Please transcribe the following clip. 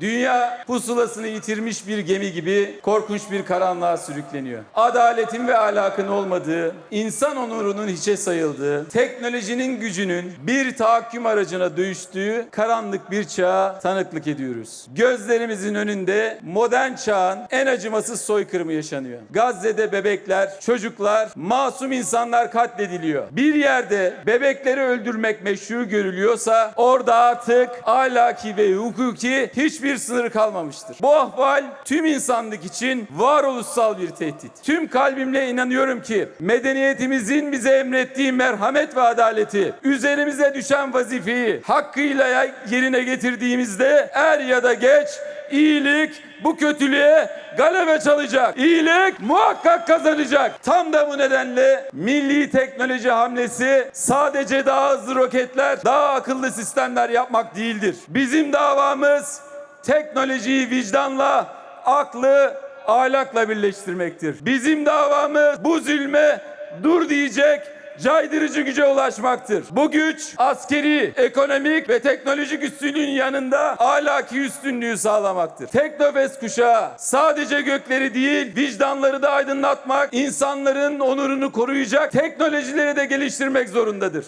Dünya pusulasını yitirmiş bir gemi gibi korkunç bir karanlığa sürükleniyor. Adaletin ve ahlakın olmadığı, insan onurunun hiçe sayıldığı, teknolojinin gücünün bir tahakküm aracına dönüştüğü karanlık bir çağa tanıklık ediyoruz. Gözlerimizin önünde modern çağın en acımasız soykırımı yaşanıyor. Gazze'de bebekler, çocuklar, masum insanlar katlediliyor. Bir yerde bebekleri öldürmek meşru görülüyorsa orada artık ahlaki ve hukuki hiçbir sınır kalmamıştır. Bu ahval tüm insanlık için varoluşsal bir tehdit. Tüm kalbimle inanıyorum ki medeniyetimizin bize emrettiği merhamet ve adaleti, üzerimize düşen vazifeyi hakkıyla yerine getirdiğimizde er ya da geç iyilik bu kötülüğe galebe çalacak. İyilik muhakkak kazanacak. Tam da bu nedenle milli teknoloji hamlesi sadece daha hızlı roketler, daha akıllı sistemler yapmak değildir. Bizim davamız teknolojiyi vicdanla, aklı, ahlakla birleştirmektir. Bizim davamız bu zulme dur diyecek caydırıcı güce ulaşmaktır. Bu güç askeri, ekonomik ve teknolojik üstünlüğün yanında ahlaki üstünlüğü sağlamaktır. Teknofest kuşağı sadece gökleri değil vicdanları da aydınlatmak, insanların onurunu koruyacak teknolojileri de geliştirmek zorundadır.